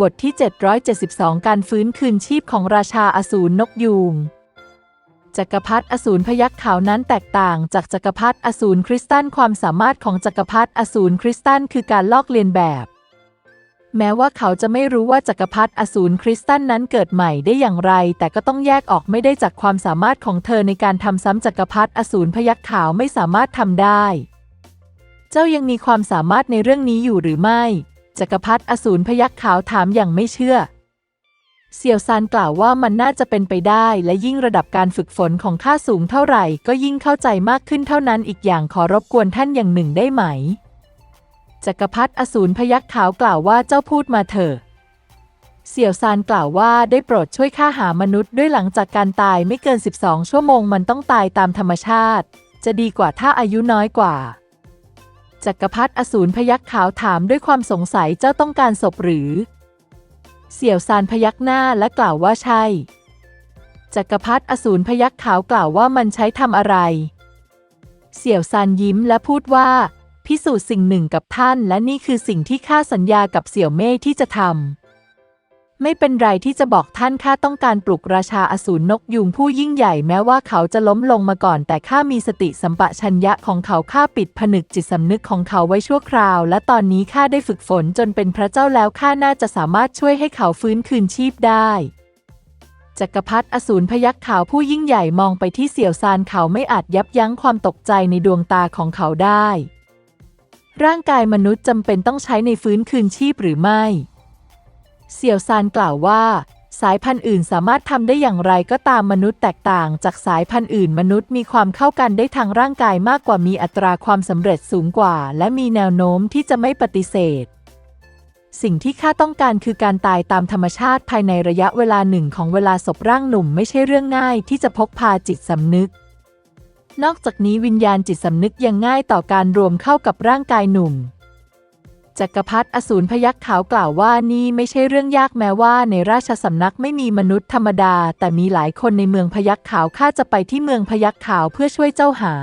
บทที่ 772 การฟื้นคืนชีพของราชาอสูรนกยูง จักรพรรดิอสูรพยัคฆ์ขาวนั้นแตกต่างจากจักรพรรดิอสูรคริสตัลความสามารถของจักรพรรดิอสูรคริสตัลคือการลอกเลียนแบบ แม้ว่าเขาจะไม่รู้ว่าจักรพรรดิอสูรคริสตัลนั้นเกิดใหม่ได้อย่างไร แต่ก็ต้องแยกออกไม่ได้จากความสามารถของเธอในการทำซ้ำจักรพรรดิอสูรพยัคฆ์ขาวไม่สามารถทำได้ เจ้ายังมีความสามารถในเรื่องนี้อยู่หรือไม่ จักรพรรดิอสูรพยัคฆ์ขาวถามอย่างไม่เชื่อ เสี่ยวซานกล่าวว่ามันน่าจะเป็นไปได้และยิ่งระดับการฝึกฝนของข้าสูงเท่าไหร่ก็ยิ่งเข้าใจมากขึ้นเท่านั้นอีกอย่างขอรบกวนท่านอย่างหนึ่งได้ไหม จักรพรรดิอสูรพยัคฆ์ขาวกล่าวว่าเจ้าพูดมาเถอะเสี่ยวซานกล่าวว่าได้โปรดช่วยข้าหามนุษย์ด้วยหลังจากการตายไม่เกิน 12 ชั่วโมงมันต้องตายตามธรรมชาติ จะดีกว่าถ้าอายุน้อยกว่า จักรพรรดิอสูรพยัคฆ์ขาวถามด้วยความสงสัยเจ้าต้องการศพหรือ เสี่ยวซานพยักหน้าและกล่าวว่าใช่ จักรพรรดิอสูรพยัคฆ์ขาวกล่าวว่ามันใช้ทำอะไร เสี่ยวซานยิ้มและพูดว่า พิสูจน์สิ่งหนึ่งกับท่าน และนี่คือสิ่งที่ข้าสัญญากับเสี่ยวเม่ที่จะทำ ไม่เป็นไรที่จะบอกท่านข้าต้องการปลุกราชาอสูรนกยุงผู้ยิ่งใหญ่แม้ว่าเขาจะล้มลงมาก่อน แต่ข้ามีสติสัมปชัญญะของเขาข้าปิดผนึกจิตสำนึกของเขาไว้ชั่วคราว และตอนนี้ข้าได้ฝึกฝนจนเป็นพระเจ้าแล้วข้าน่าจะสามารถช่วยให้เขาฟื้นคืนชีพได้จักรพรรดิอสูรพยัคฆ์ขาวผู้ยิ่งใหญ่มองไปที่เสี่ยวซานเขาไม่อาจยับยั้งความตกใจในดวงตาของเขาได้ ร่างกายมนุษย์จำเป็นต้องใช้ในฟื้นคืนชีพหรือไม่ เสี่ยวซานกล่าวว่า สายพันธุ์อื่นสามารถทำได้อย่างไรก็ตามมนุษย์แตกต่างจากสายพันธุ์อื่นมนุษย์มีความเข้ากันได้ทางร่างกายมากกว่ามีอัตราความสำเร็จสูงกว่า และมีแนวโน้มที่จะไม่ปฏิเสธ สิ่งที่ข้าต้องการคือการตายตามธรรมชาติภายในระยะเวลาหนึ่งของเวลาศพร่างหนุ่มไม่ใช่เรื่องง่ายที่จะพกพาจิตสำนึกนอกจากนี้วิญญาณจิตสำนึกยังง่ายต่อการรวมเข้ากับร่างกายหนุ่ม จักรพรรดิอสูรพยัคฆ์ขาวกล่าวว่านี่ไม่ใช่เรื่องยากแม้ว่าในราชสำนักไม่มีมนุษย์ธรรมดา แต่มีหลายคนในเมืองพยัคฆ์ขาวข้าจะไปที่เมืองพยัคฆ์ขาวเพื่อช่วยเจ้าหา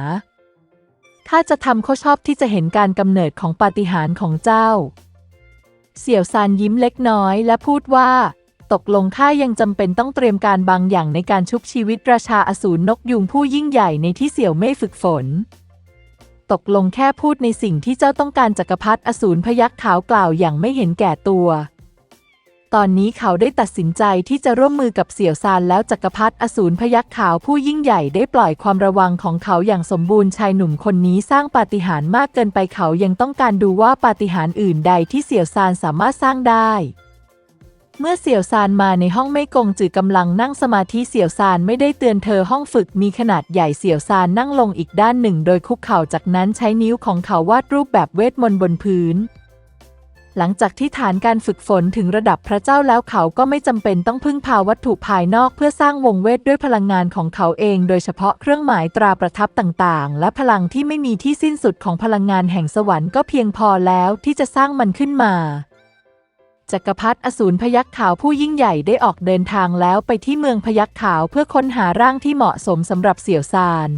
ข้าจะทำข้อชอบที่จะเห็นการกำเนิดของปาฏิหาริย์ของเจ้า เสี่ยวซานยิ้มเล็กน้อยและพูดว่า ตกลงข้ายังจำเป็นต้องเตรียมการบางอย่างในการชุบชีวิตราชาอสูรนกยุงผู้ยิ่งใหญ่ในที่เสี่ยวไม่ฝึกฝน ตกลงแค่พูดในสิ่งที่เจ้าต้องการจักรพรรดิอสูรพยัคฆ์ขาวกล่าวอย่างไม่เห็นแก่ตัว ตอนนี้เขาได้ตัดสินใจที่จะร่วมมือกับเสี่ยวซานแล้วจักรพรรดิอสูรพยัคฆ์ขาวผู้ยิ่งใหญ่ได้ปล่อยความระวังของเขาอย่างสมบูรณ์ชายหนุ่มคนนี้สร้างปาฏิหาริย์มากเกินไปเขายังต้องการดูว่าปาฏิหาริย์อื่นใดที่เสี่ยวซานสามารถสร้างได้ เมื่อเสี่ยวซานมาในห้องไม่กงจือกำลังนั่งสมาธิเสี่ยวซานไม่ได้เตือนเธอห้องฝึกมีขนาดใหญ่เสี่ยวซานนั่งลงอีกด้านหนึ่ง โดยคุกเข่าจากนั้นใช้นิ้วของเขาวาดรูปแบบเวทมนต์บนพื้น หลังจากที่ฐานการฝึกฝนถึงระดับพระเจ้าแล้วเขาก็ไม่จำเป็นต้องพึ่งพาวัตถุภายนอกเพื่อสร้างวงเวทด้วยพลังงานของเขาเอง โดยเฉพาะเครื่องหมายตราประทับต่างๆ และพลังที่ไม่มีที่สิ้นสุดของพลังงานแห่งสวรรค์ก็เพียงพอแล้วที่จะสร้างมันขึ้นมา จักรพรรดิอสูรพยัคฆ์ขาวผู้ยิ่งใหญ่ได้ออกเดินทางแล้วไปที่เมืองพยัคฆ์ขาวเพื่อค้นหาร่างที่เหมาะสมสำหรับเสี่ยวซาน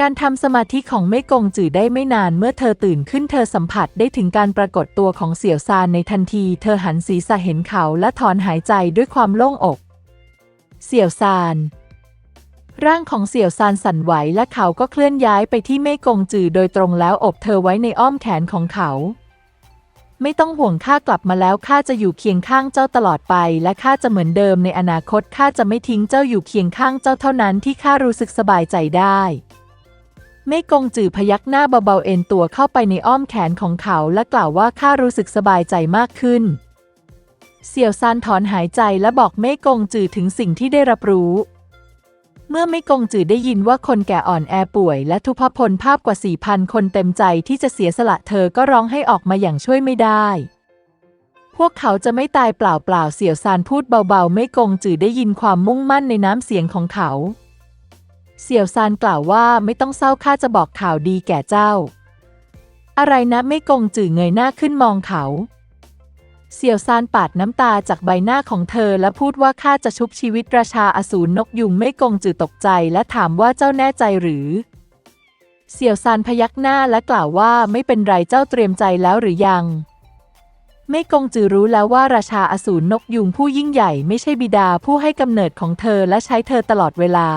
การทำสมาธิของไม่กงจือได้ไม่นานเมื่อเธอตื่นขึ้นเธอสัมผัสได้ถึงการปรากฏตัวของเสี่ยวซานในทันที เธอหันศีรษะเห็นเขาและถอนหายใจด้วยความโล่งอก เสี่ยวซานร่างของเสี่ยวซานสั่นไหวและเขาก็เคลื่อนย้ายไปที่เม่กงจือโดยตรงแล้วอบเธอไว้ในอ้อมแขนของเขา ไม่ต้องห่วงข้ากลับมาแล้วข้าจะอยู่เคียงข้างเจ้าตลอดไป และข้าจะเหมือนเดิมในอนาคตข้าจะไม่ทิ้งเจ้าอยู่เคียงข้างเจ้าเท่านั้นที่ข้ารู้สึกสบายใจได้ไม่กงจือพยักหน้าเบาๆเอ็นตัวเข้าไปในอ้อมแขนของเขาและกล่าวว่าข้ารู้สึกสบายใจมากขึ้น เสี่ยวซานถอนหายใจและบอกเม่กงจือถึงสิ่งที่ได้รับรู้ เมื่อไม่กงจือได้ยินว่าคนแก่อ่อนแอป่วย และทุพพลภาพกว่าสี่พันคนเต็มใจที่จะเสียสละเธอก็ร้องให้ออกมาอย่างช่วยไม่ได้ พวกเขาจะไม่ตายเปล่าๆเสี่ยวซานพูดเบาๆ ไม่กงจือได้ยินความมุ่งมั่นในน้ำเสียงของเขา เสี่ยวซานกล่าวว่าไม่ต้องเศร้าข้าจะบอกข่าวดีแก่เจ้า อะไรนะไม่กงจือเงยหน้าขึ้นมองเขา เสี่ยวซานปาดน้ำตาจากใบหน้าของเธอและพูดว่าข้าจะชุบชีวิตราชาอสูรนกยุงไม่กงจือตกใจและถามว่าเจ้าแน่ใจหรือ เสี่ยวซานพยักหน้าและกล่าวว่าไม่เป็นไรเจ้าเตรียมใจแล้วหรือยัง ไม่กงจือรู้แล้วว่าราชาอสูรนกยุงผู้ยิ่งใหญ่ไม่ใช่บิดาผู้ให้กำเนิดของเธอและใช้เธอตลอดเวลา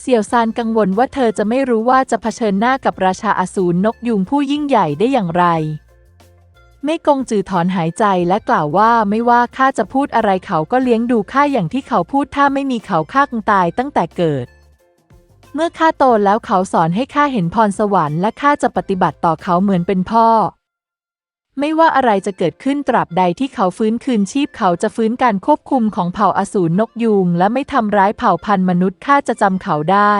เสี่ยวซานกังวลว่าเธอจะไม่รู้ว่าจะเผชิญหน้ากับราชาอสูรนกยุงผู้ยิ่งใหญ่ได้อย่างไร ไม่กงจือถอนหายใจและกล่าวว่าไม่ว่าข้าจะพูดอะไรเขาก็เลี้ยงดูข้าอย่างที่เขาพูดถ้าไม่มีเขาข้าคงตายตั้งแต่เกิด เมื่อข้าโตแล้วเขาสอนให้ข้าเห็นพรสวรรค์และข้าจะปฏิบัติต่อเขาเหมือนเป็นพ่อ ไม่ว่าอะไรจะเกิดขึ้นตราบใดที่เขาฟื้นคืนชีพเขาจะฟื้นการควบคุมของเผ่าอสูรนกยูงและไม่ทำร้ายเผ่าพันธุ์มนุษย์ข้าจะจำเขาได้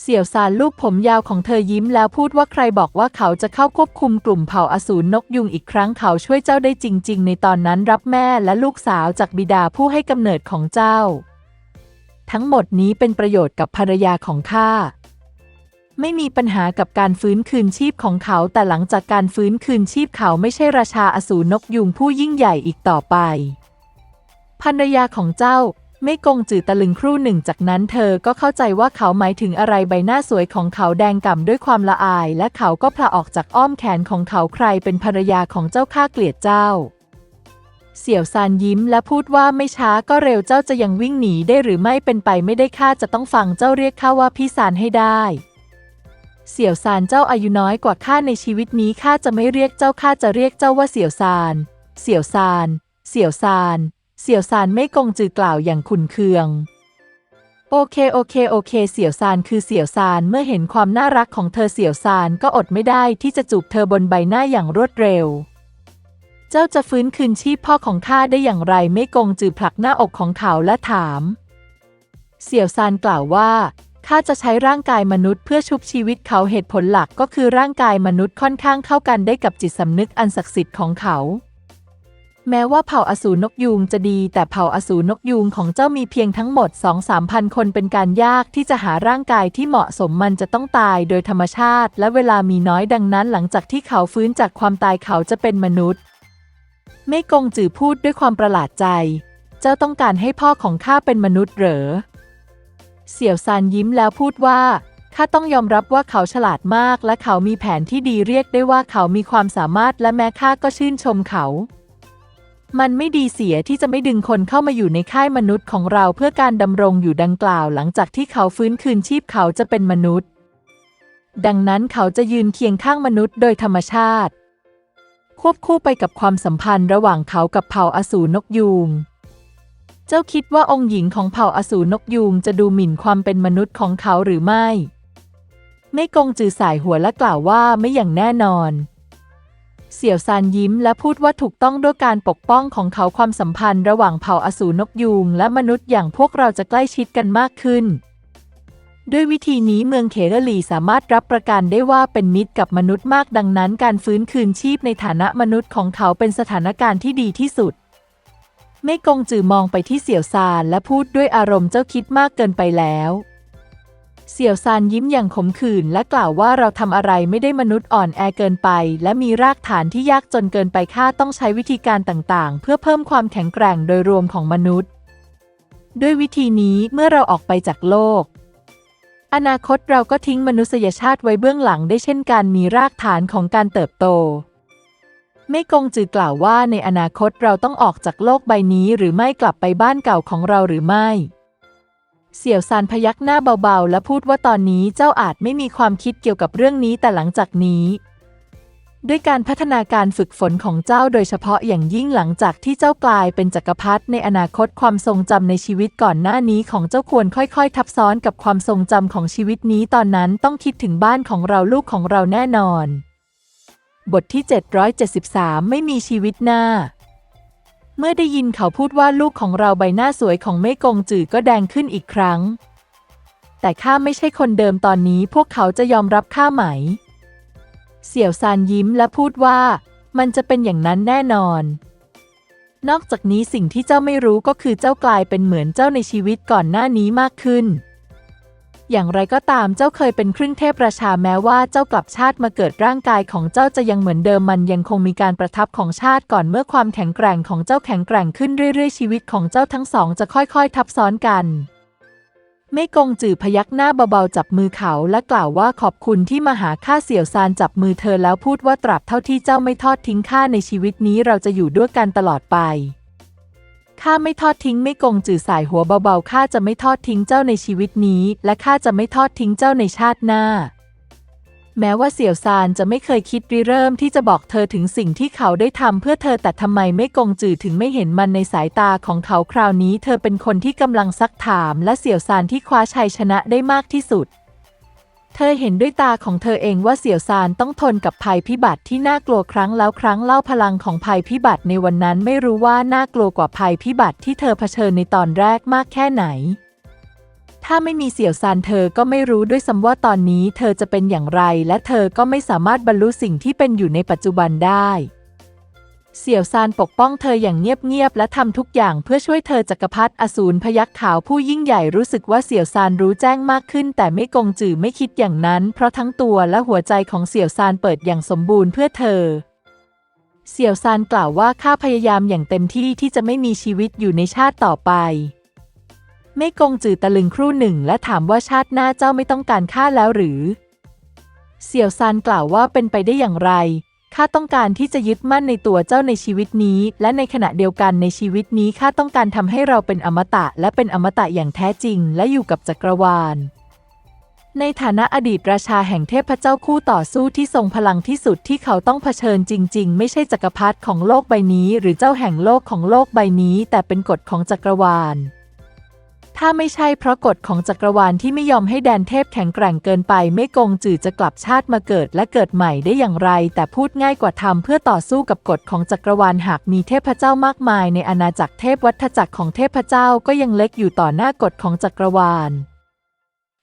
เสี่ยวซานลูกผมยาวของเธอยิ้มแล้วพูดว่าใครบอกว่าเขาจะเข้าควบคุมกลุ่มเผ่าอสูรนกยุงอีกครั้งเขาช่วยเจ้าได้จริง ๆ ในตอนนั้นรับแม่และลูกสาวจากบิดาผู้ให้กำเนิดของเจ้า ทั้งหมดนี้เป็นประโยชน์กับภรรยาของข้าไม่มีปัญหากับการฟื้นคืนชีพของเขา แต่หลังจากการฟื้นคืนชีพเขาไม่ใช่ราชาอสูรนกยุงผู้ยิ่งใหญ่อีกต่อไปภรรยาของเจ้า ไม่กงจือตะลึงครู่หนึ่งจากนั้นเธอก็เข้าใจว่าเขาหมายถึงอะไรใบหน้าสวยของเขาแดงก่ำด้วยความละอาย และเขาก็พลาออกจากอ้อมแขนของเขาใครเป็นภรรยาของเจ้าข้าเกลียดเจ้า เสี่ยวซานยิ้มและพูดว่าไม่ช้าก็เร็วเจ้าจะยังวิ่งหนีได้หรือไม่เป็นไปไม่ได้ข้าจะต้องฟังเจ้าเรียกข้าว่าพี่ซานให้ได้เสี่ยวซานเจ้าอายุน้อยกว่าข้าในชีวิตนี้ข้าจะไม่เรียกเจ้าข้าจะเรียกเจ้าว่าเสี่ยวซาน เสี่ยวซาน เสี่ยวซานเสี่ยวซานไม่กงจือกล่าวอย่างขุนเคือง โอเคโอเคโอเค เสี่ยวซานคือเสี่ยวซานเมื่อเห็นความน่ารักของเธอเสี่ยวซานก็อดไม่ได้ที่จะจูบเธอบนใบหน้าอย่างรวดเร็ว เจ้าจะฟื้นคืนชีพพ่อของข้าได้อย่างไรไม่กงจือผลักหน้าอกของเขาและถาม เสี่ยวซานกล่าวว่าข้าจะใช้ร่างกายมนุษย์เพื่อชุบชีวิตเขาเหตุผลหลักก็คือร่างกายมนุษย์ค่อนข้างเข้ากันได้กับจิตสำนึกอันศักดิ์สิทธิ์ของเขา แม้ว่าเผ่าอสูรนกยูงจะดี แต่เผ่าอสูรนกยูงของเจ้ามีเพียงทั้งหมด 2 3พันคนเป็นการยากที่จะหาร่างกายที่เหมาะสมมันจะต้องตายโดยธรรมชาติ และเวลามีน้อยดังนั้น หลังจากที่เขาฟื้นจากความตายเขาจะเป็นมนุษย์ ไม่กงจือพูดด้วยความประหลาดใจ เจ้าต้องการให้พ่อของข้าเป็นมนุษย์เหรอ เสี่ยวซานยิ้มแล้วพูดว่าข้าต้องยอมรับว่าเขาฉลาดมาก และเขามีแผนที่ดีเรียกได้ว่าเขามีความสามารถและแม้ข้าก็ชื่นชมเขา มันไม่ดีเสียที่จะไม่ดึงคนเข้ามาอยู่ในค่ายมนุษย์ของเราเพื่อการดำรงอยู่ดังกล่าวหลังจากที่เขาฟื้นคืนชีพเขาจะเป็นมนุษย์ ดังนั้นเขาจะยืนเคียงข้างมนุษย์โดยธรรมชาติ ควบคู่ไปกับความสัมพันธ์ระหว่างเขากับเผ่าอสูรนกยูง เจ้าคิดว่าองค์หญิงของเผ่าอสูรนกยูงจะดูหมิ่นความเป็นมนุษย์ของเขาหรือไม่ไม่กงจือสายหัวและกล่าวว่าไม่อย่างแน่นอน เสี่ยวซานยิ้มและพูดว่าถูกต้องด้วยการปกป้องของเขาความสัมพันธ์ระหว่างเผ่าอสูรนกยูงและมนุษย์อย่างพวกเราจะใกล้ชิดกันมากขึ้น ด้วยวิธีนี้เมืองเขรลีสามารถรับประกันได้ว่าเป็นมิตรกับมนุษย์มากดังนั้น การฟื้นคืนชีพในฐานะมนุษย์ของเขาเป็นสถานการณ์ที่ดีที่สุด ไม่กงจือมองไปที่เสี่ยวซานและพูดด้วยอารมณ์เจ้าคิดมากเกินไปแล้ว เสี่ยวซานยิ้มอย่างขมขื่นและกล่าวว่าเราทำอะไรไม่ได้มนุษย์อ่อนแอเกินไป และมีรากฐานที่ยากจนเกินไปข้าต้องใช้วิธีการต่างๆ เพื่อเพิ่มความแข็งแกร่งโดยรวมของมนุษย์ ด้วยวิธีนี้เมื่อเราออกไปจากโลก อนาคตเราก็ทิ้งมนุษยชาติไว้เบื้องหลังได้เช่นการมีรากฐานของการเติบโตไม่กงจือกล่าวว่าในอนาคตเราต้องออกจากโลกใบนี้หรือไม่กลับไปบ้านเก่าของเราหรือไม่ เสี่ยวซานพยักหน้าเบาๆ และพูดว่าตอนนี้เจ้าอาจไม่มีความคิดเกี่ยวกับเรื่องนี้แต่หลังจากนี้ ด้วยการพัฒนาการฝึกฝนของเจ้าโดยเฉพาะอย่างยิ่งหลังจากที่เจ้ากลายเป็นจักรพรรดิในอนาคตความทรงจำในชีวิตก่อนหน้านี้ของเจ้าควรค่อยๆ ทับซ้อนกับความทรงจำของชีวิตนี้ตอนนั้นต้องคิดถึงบ้านของเราลูกของเราแน่นอน บทที่ 773 ไม่มีชีวิตหน้า เมื่อได้ยินเขาพูดว่าลูกของเราใบหน้าสวยของเม่กงจือก็แดงขึ้นอีกครั้ง แต่ข้าไม่ใช่คนเดิมตอนนี้พวกเขาจะยอมรับข้าไหม เสี่ยวซานยิ้มและพูดว่ามันจะเป็นอย่างนั้นแน่นอน นอกจากนี้สิ่งที่เจ้าไม่รู้ก็คือเจ้ากลายเป็นเหมือนเจ้าในชีวิตก่อนหน้านี้มากขึ้น อย่างไรก็ตามเจ้าเคยเป็นครึ่งเทพราชาแม้ว่าเจ้ากลับชาติมาเกิดร่างกายของเจ้าจะยังเหมือนเดิมมันยังคงมีการประทับของชาติก่อนเมื่อความแข็งแกร่งของเจ้าแข็งแกร่งขึ้นเรื่อยๆชีวิตของเจ้าทั้งสองจะค่อยๆ ทับซ้อนกันไม่กงจือพยักหน้าเบาๆจับมือเขาและกล่าวว่าขอบคุณที่มาหาข้าเสี่ยวซานจับมือเธอแล้วพูดว่าตราบเท่าที่เจ้าไม่ทอดทิ้งข้าในชีวิตนี้เราจะอยู่ด้วยกันตลอดไป ข้าไม่ทอดทิ้งไม่กงจือสายหัวเบาๆข้าจะไม่ทอดทิ้งเจ้าในชีวิตนี้ และข้าจะไม่ทอดทิ้งเจ้าในชาติหน้า แม้ว่าเสี่ยวซานจะไม่เคยคิดริเริ่มที่จะบอกเธอถึงสิ่งที่เขาได้ทำเพื่อเธอแต่ทำไมไม่กงจือถึงไม่เห็นมันในสายตาของเขาคราวนี้ เธอเป็นคนที่กำลังซักถาม และเสี่ยวซานที่คว้าชัยชนะได้มากที่สุด เธอเห็นด้วยตาของเธอเองว่าเสี่ยวซานต้องทนกับภัยพิบัติที่น่ากลัวครั้งแล้วครั้งเล่าพลังของภัยพิบัติในวันนั้นไม่รู้ว่าน่ากลัวกว่าภัยพิบัติที่เธอเผชิญในตอนแรกมากแค่ไหน ถ้าไม่มีเสี่ยวซานเธอก็ไม่รู้ด้วยซ้ำว่าตอนนี้เธอจะเป็นอย่างไร และเธอก็ไม่สามารถบรรลุสิ่งที่เป็นอยู่ในปัจจุบันได้ เสี่ยวซานปกป้องเธออย่างเงียบๆและทำทุกอย่างเพื่อช่วยเธอจักรพรรดิอสูรพยักษ์ขาวผู้ยิ่งใหญ่รู้สึกว่าเสี่ยวซานรู้แจ้งมากขึ้น แต่ไม่กงจือไม่คิดอย่างนั้น เพราะทั้งตัวและหัวใจของเสี่ยวซานเปิดอย่างสมบูรณ์เพื่อเธอ เสี่ยวซานกล่าวว่าข้าพยายามอย่างเต็มที่ที่จะไม่มีชีวิตอยู่ในชาติต่อไปไม่กงจือตะลึงครู่หนึ่งและถามว่าชาติหน้าเจ้าไม่ต้องการข้าแล้วหรือ เสี่ยวซานกล่าวว่าเป็นไปได้อย่างไร ข้าต้องการที่จะยึดมั่นในตัวเจ้าในชีวิตนี้ และในขณะเดียวกันในชีวิตนี้ข้าต้องการทำให้เราเป็นอมตะ และเป็นอมตะอย่างแท้จริง และอยู่กับจักรวาล ในฐานะอดีตราชาแห่งเทพเจ้าคู่ต่อสู้ที่ทรงพลังที่สุดที่เขาต้องเผชิญจริง ๆ ไม่ใช่จักรพรรดิของโลกใบนี้ หรือเจ้าแห่งโลกของโลกใบนี้ แต่เป็นกฎของจักรวาล ถ้าไม่ใช่เพราะกฎของจักรวาลที่ไม่ยอมให้แดนเทพแข็งแกร่งเกินไป ไม่กงจือจะกลับชาติมาเกิดและเกิดใหม่ได้อย่างไร แต่พูดง่ายกว่าทำเพื่อต่อสู้กับกฎของจักรวาลหากมีเทพเจ้ามากมาย ในอาณาจักรเทพวัฏจักรของเทพเจ้าก็ยังเล็กอยู่ต่อหน้ากฎของจักรวาล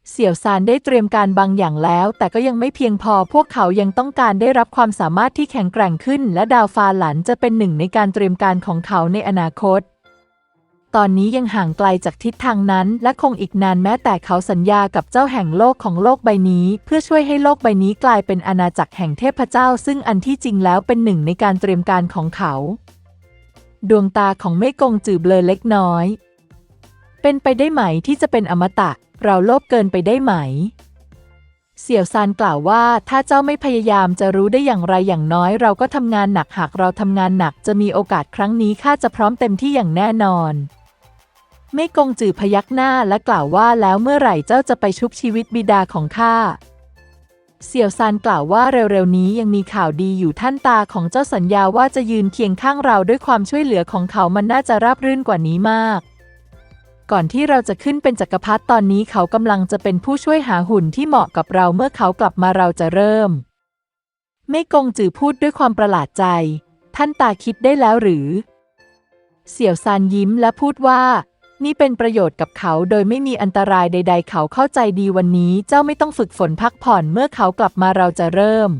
เสี่ยวซานได้เตรียมการบางอย่างแล้ว แต่ก็ยังไม่เพียงพอพวกเขายังต้องการได้รับความสามารถที่แข็งแกร่งขึ้น และดาวฟาหลันจะเป็นหนึ่งในการเตรียมการของเขาในอนาคต ตอนนี้ยังห่างไกลจากทิศทางนั้น และคงอีกนานแม้แต่เขาสัญญากับเจ้าแห่งโลกของโลกใบนี้ เพื่อช่วยให้โลกใบนี้กลายเป็นอาณาจักรแห่งเทพเจ้า ซึ่งอันที่จริงแล้วเป็นหนึ่งในการเตรียมการของเขา ดวงตาของเมฆกงจือเบลอเล็กน้อย เป็นไปได้ไหมที่จะเป็นอมตะ เราโลภเกินไปได้ไหมเสี่ยวซานกล่าวว่าถ้าเจ้าไม่พยายามจะรู้ได้อย่างไรอย่างน้อย เราก็ทำงานหนักหากเราทำงานหนักจะมีโอกาสครั้งนี้ข้าจะพร้อมเต็มที่อย่างแน่นอน ไม่กงจือพยักหน้าและกล่าวว่าแล้วเมื่อไหร่เจ้าจะไปชุบชีวิตบิดาของข้า เสี่ยวซานกล่าวว่าเร็วๆนี้ยังมีข่าวดีอยู่ท่านตาของเจ้าสัญญาว่าจะยืนเคียงข้างเราด้วยความช่วยเหลือของเขามันน่าจะราบรื่นกว่านี้มาก ก่อนที่เราจะขึ้นเป็นจักรพรรดิตอนนี้เขากำลังจะเป็นผู้ช่วยหาหุ่นที่เหมาะกับเราเมื่อเขากลับมาเราจะเริ่ม ไม่กงจือพูดด้วยความประหลาดใจ ท่านตาคิดได้แล้วหรือ เสี่ยวซานยิ้มและพูดว่า นี่เป็นประโยชน์กับเขาโดยไม่มีอันตรายใด ๆ เขาเข้าใจดีวันนี้เจ้าไม่ต้องฝึกฝนพักผ่อนเมื่อเขากลับมาเราจะเริ่ม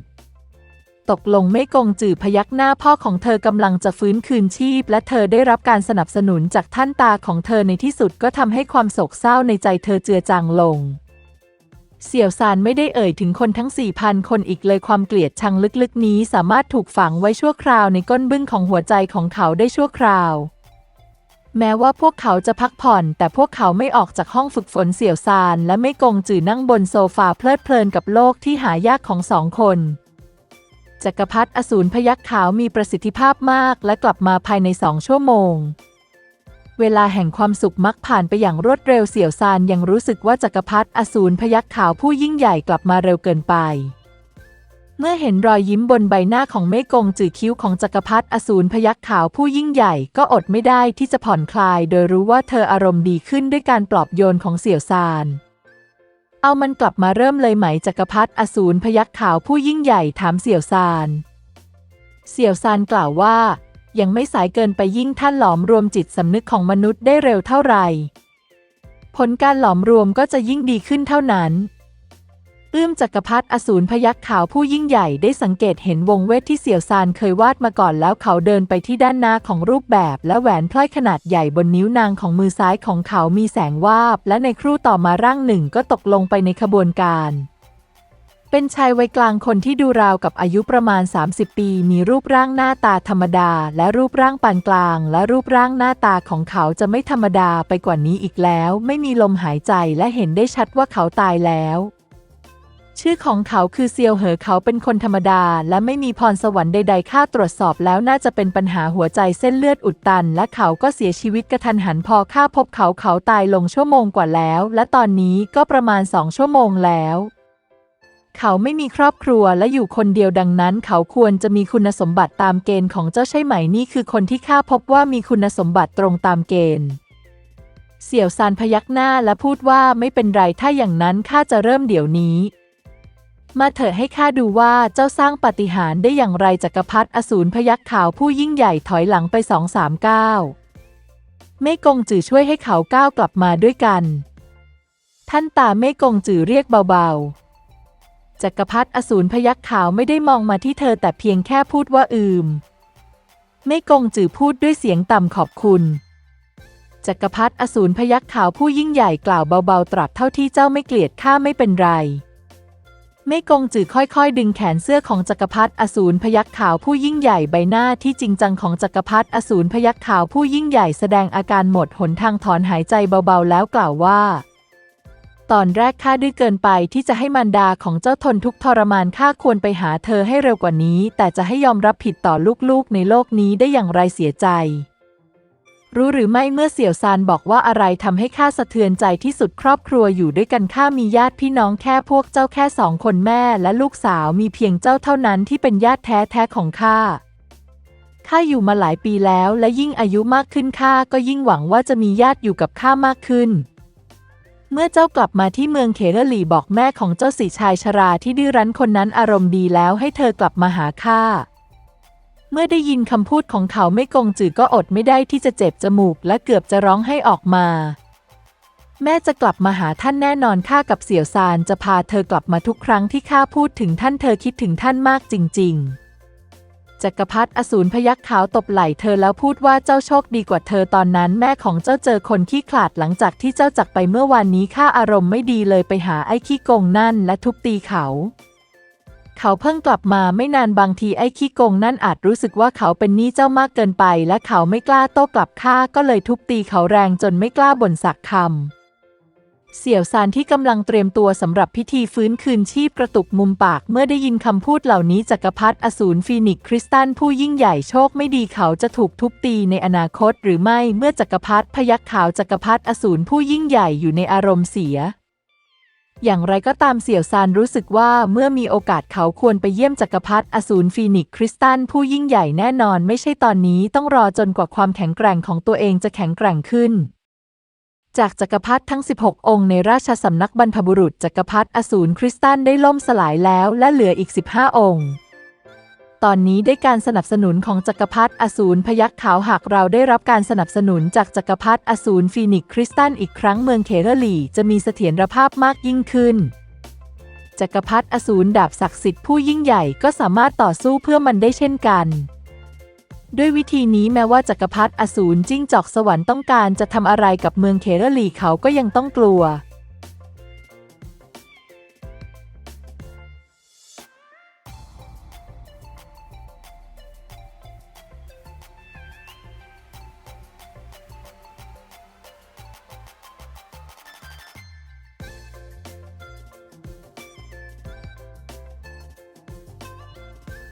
ตกลงไม่กงจือพยักหน้าพ่อของเธอกำลังจะฟื้นคืนชีพ และเธอได้รับการสนับสนุนจากท่านตาของเธอในที่สุดก็ทำให้ความโศกเศร้าในใจเธอเจือจางลง เสี่ยวซานไม่ได้เอ่ยถึงคนทั้ง4,000คนอีกเลยความเกลียดชังลึกๆ นี้สามารถถูกฝังไว้ชั่วคราวในก้นบึ้งของหัวใจของเขาได้ชั่วคราว แม้ว่าพวกเขาจะพักผ่อน แต่พวกเขาไม่ออกจากห้องฝึกฝนเสี่ยวซาน และไม่กงจือนั่งบนโซฟาเพลิดเพลินกับโลกที่หายากของสองคนจักรพรรดิอสูรพยักขาวมีประสิทธิภาพมากและกลับมาภายในสองชั่วโมง เวลาแห่งความสุขมักผ่านไปอย่างรวดเร็วเสี่ยวซานยังรู้สึกว่าจักรพรรดิอสูรพยักขาวผู้ยิ่งใหญ่กลับมาเร็วเกินไป เมื่อเห็นรอยยิ้มบนใบหน้าของเมฆกงจือคิ้วของจักรพรรดิอสูรพยักขาวผู้ยิ่งใหญ่ก็อดไม่ได้ที่จะผ่อนคลาย โดยรู้ว่าเธออารมณ์ดีขึ้นด้วยการปลอบโยนของเสี่ยวซาน เอามันกลับมาเริ่มเลยไหมจักรพรรดิอสูรพยักขาวผู้ยิ่งใหญ่ถามเสี่ยวซาน เสี่ยวซานกล่าวว่า ยังไม่สายเกินไปยิ่งท่านหลอมรวมจิตสำนึกของมนุษย์ได้เร็วเท่าไหร่ผลการหลอมรวมก็จะยิ่งดีขึ้นเท่านั้น เอื้อมจักรพรรดิอสูรพยักขาวผู้ยิ่งใหญ่ได้สังเกตเห็นวงเวทที่เสี่ยวซานเคยวาดมาก่อนแล้วเขาเดินไปที่ด้านหน้าของรูปแบบและแหวนพลอยขนาดใหญ่บนนิ้วนางของมือซ้ายของเขามีแสงวาบ และในครู่ต่อมาร่างหนึ่งก็ตกลงไปในขบวนการ เป็นชายวัยกลางคนที่ดูราวกับอายุประมาณ 30 ปี มีรูปร่างหน้าตาธรรมดา และรูปร่างปานกลาง และรูปร่างหน้าตาของเขาจะไม่ธรรมดาไปกว่านี้อีกแล้ว ไม่มีลมหายใจและเห็นได้ชัดว่าเขาตายแล้ว ชื่อของเขาคือเซียวเหอเขาเป็นคนธรรมดา และไม่มีพรสวรรค์ใดๆ ค่าตรวจสอบแล้วน่าจะเป็นปัญหาหัวใจเส้นเลือดอุดตัน และเขาก็เสียชีวิตกระทันหันพอข้าพบเขาเขาตายลงชั่วโมงกว่าแล้ว และตอนนี้ก็ประมาณสองชั่วโมงแล้ว เขาไม่มีครอบครัวและอยู่คนเดียวดังนั้น เขาควรจะมีคุณสมบัติตามเกณฑ์ของเจ้าใช่ไหมนี่คือคนที่ข้าพบว่ามีคุณสมบัติตรงตามเกณฑ์เสี่ยวซานพยักหน้าและพูดว่าไม่เป็นไรถ้าอย่างนั้นข้าจะเริ่มเดี๋ยวนี้ มาเถอะให้ข้าดูว่าเจ้าสร้างปาฏิหาริย์ได้อย่างไรจักรพรรดิอสูรพยักขาวผู้ยิ่งใหญ่ถอยหลังไปสองสามก้าวเม่กงจือช่วยให้เขาก้าวกลับมาด้วยกัน ท่านตาเม่กงจือเรียกเบาๆ จักรพรรดิอสูรพยักขาวไม่ได้มองมาที่เธอแต่เพียงแค่พูดว่าอืมเม่กงจือพูดด้วยเสียงต่ำขอบคุณจักรพรรดิอสูรพยักขาวผู้ยิ่งใหญ่กล่าวเบาๆ ตราบเท่าที่เจ้าไม่เกลียดข้าไม่เป็นไร เมกงจือค่อยๆ ดึงแขนเสื้อของจักรพรรดิอสูรพยักขาวผู้ยิ่งใหญ่ใบหน้าที่จริงจังของจักรพรรดิอสูรพยักขาวผู้ยิ่งใหญ่แสดงอาการหมดหนทางถอนหายใจเบาๆ แล้วกล่าวว่า ตอนแรกข้าดื้อเกินไปที่จะให้มารดาของเจ้าทนทุกทรมานข้าควรไปหาเธอให้เร็วกว่านี้ แต่จะให้ยอมรับผิดต่อลูกๆในโลกนี้ได้อย่างไรเสียใจ รู้หรือไม่เมื่อเสี่ยวซานบอกว่าอะไรทำให้ข้าสะเทือนใจที่สุดครอบครัวอยู่ด้วยกันข้ามีญาติพี่น้องแค่พวกเจ้าแค่สองคนแม่และลูกสาวมีเพียงเจ้าเท่านั้นที่เป็นญาติแท้ๆของข้าข้าอยู่มาหลายปีแล้วและยิ่งอายุมากขึ้นข้าก็ยิ่งหวังว่าจะมีญาติอยู่กับข้ามากขึ้น เมื่อเจ้ากลับมาที่เมืองเคเรลีบอกแม่ของเจ้าสีชายชราที่ดื้อรั้นคนนั้นอารมณ์ดีแล้วให้เธอกลับมาหาข้า เมื่อได้ยินคำพูดของเขาไม่กงจือก็อดไม่ได้ที่จะเจ็บจมูกและเกือบจะร้องให้ออกมา แม่จะกลับมาหาท่านแน่นอนข้ากับเสี่ยวซานจะพาเธอกลับมาทุกครั้งที่ข้าพูดถึงท่านเธอคิดถึงท่านมากจริง ๆจักรพรรดิอสูรพยักขาวตบไหล่เธอแล้วพูดว่าเจ้าโชคดีกว่าเธอตอนนั้นแม่ของเจ้าเจอคนขี้ขลาดหลังจากที่เจ้าจักไปเมื่อวานนี้ข้าอารมณ์ไม่ดีเลยไปหาไอ้ขี้โกงนั่นและทุบตีเขา เขาเพิ่งกลับมาไม่นานบางทีไอ้ขี้โกงนั่นอาจรู้สึกว่าเขาเป็นหนี้เจ้ามากเกินไป และเขาไม่กล้าโต้กลับข้าก็เลยทุบตีเขาแรงจนไม่กล้าบ่นสักคำ เสี่ยวซานที่กำลังเตรียมตัวสำหรับพิธีฟื้นคืนชีพกระตุกมุมปากเมื่อได้ยินคำพูดเหล่านี้จักรพรรดิอสูรฟีนิกคริสตันผู้ยิ่งใหญ่โชคไม่ดีเขาจะถูกทุบตีในอนาคตหรือไม่เมื่อจักรพรรดิพยักขาวจักรพรรดิอสูรผู้ยิ่งใหญ่อยู่ในอารมณ์เสีย อย่างไรก็ตามเสี่ยวซานรู้สึกว่าเมื่อมีโอกาสเขาควรไปเยี่ยมจักรพรรดิอสูรฟีนิกคริสตันผู้ยิ่งใหญ่แน่นอนไม่ใช่ตอนนี้ต้องรอจนกว่าความแข็งแกร่งของตัวเองจะแข็งแกร่งขึ้น จากจักรพรรดิทั้ง 16 องค์ในราชสำนักบรรพบุรุษจักรพรรดิอสูรคริสตันได้ล่มสลายแล้วและเหลืออีก 15 องค์ ตอนนี้ได้การสนับสนุนของจักรพรรดิอสูรพยักษ์ขาวหากเราได้รับการสนับสนุนจากจักรพรรดิอสูรฟีนิกคริสตันอีกครั้งเมืองเคเรลีจะมีเสถียรภาพมากยิ่งขึ้น จักรพรรดิอสูรดาบศักดิ์สิทธิ์ผู้ยิ่งใหญ่ก็สามารถต่อสู้เพื่อมันได้เช่นกัน ด้วยวิธีนี้แม้ว่าจักรพรรดิอสูรจิ้งจอกสวรรค์ต้องการจะทำอะไรกับเมืองเคเรลีเขาก็ยังต้องกลัว